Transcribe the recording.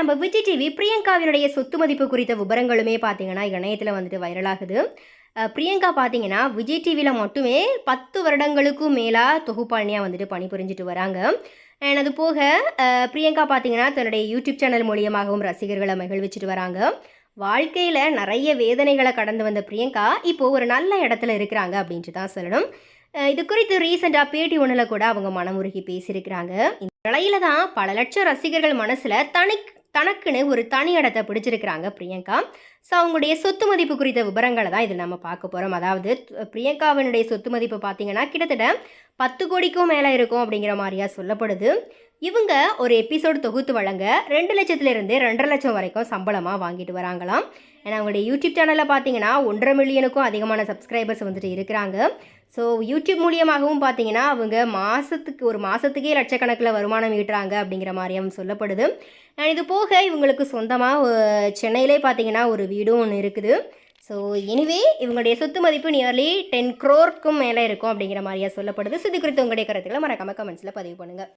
நம்ம விஜய் டிவி பிரியங்காவினுடைய சொத்து மதிப்பு குறித்த விவரங்களுமே பார்த்தீங்கன்னா இணையத்தில் வந்துட்டு வைரலாகுது. பிரியங்கா பார்த்தீங்கன்னா விஜய் டிவியில் மட்டுமே பத்து வருடங்களுக்கும் மேலாக தொகுப்பாளினியாக வந்துட்டு பணிபுரிஞ்சிட்டு வராங்க. அண்ட் அது போக பிரியங்கா பார்த்தீங்கன்னா தன்னுடைய யூடியூப் சேனல் மூலியமாகவும் ரசிகர்களை மகிழ்விச்சிட்டு வராங்க. வாழ்க்கையில் நிறைய வேதனைகளை கடந்து வந்த பிரியங்கா இப்போது ஒரு நல்ல இடத்துல இருக்கிறாங்க அப்படின்ட்டு தான் சொல்லணும். இது குறித்து ரீசெண்டாக பேட்டி ஒன்றில் கூட அவங்க மனமுருகி பேசியிருக்கிறாங்க. இந்த நிலையில தான் பல லட்சம் ரசிகர்கள் மனசில் தனி தனக்குன்னு ஒரு தனி இடத்தை பிடிச்சிருக்கிறாங்க பிரியங்கா. ஸோ அவங்களுடைய சொத்து மதிப்பு குறித்த விவரங்களை தான் இதில் நம்ம பார்க்க போகிறோம் அதாவது பிரியங்காவினுடைய சொத்து மதிப்பு பார்த்தீங்கன்னா கிட்டத்தட்ட பத்து கோடிக்கும் மேலே இருக்கும் அப்படிங்கிற மாதிரியா சொல்லப்படுது. இவங்க ஒரு எபிசோடு தொகுத்து வழங்க ரெண்டு லட்சத்துலேருந்து ரெண்டரை லட்சம் வரைக்கும் சம்பளமாக வாங்கிட்டு வராங்களாம். ஏன்னா அவங்களுடைய யூடியூப் சேனலில் பார்த்தீங்கன்னா ஒன்றரை மில்லியனுக்கும் அதிகமான சப்ஸ்கிரைபர்ஸ் வந்துட்டு இருக்கிறாங்க. ஸோ யூடியூப் மூலியமாகவும் பார்த்தீங்கன்னா அவங்க மாதத்துக்கு ஒரு மாதத்துக்கே லட்சக்கணக்கில் வருமானம் ஈட்டுறாங்க அப்படிங்கிற மாதிரியும் சொல்லப்படுது. இது போக இவங்களுக்கு சொந்தமாக சென்னையிலே பார்த்தீங்கன்னா ஒரு வீடும் ஒன்று இருக்குது. ஸோ எனிவே இவங்களுடைய சொத்து மதிப்பு நியர்லி டென் க்ரோர்க்கும் மேலே இருக்கும் அப்படிங்கிற மாதிரியா சொல்லப்படுது. இது குறித்து உங்களுடைய கருத்துக்களை மறக்காமல் கமெண்ட்ஸில் பதிவு பண்ணுங்கள்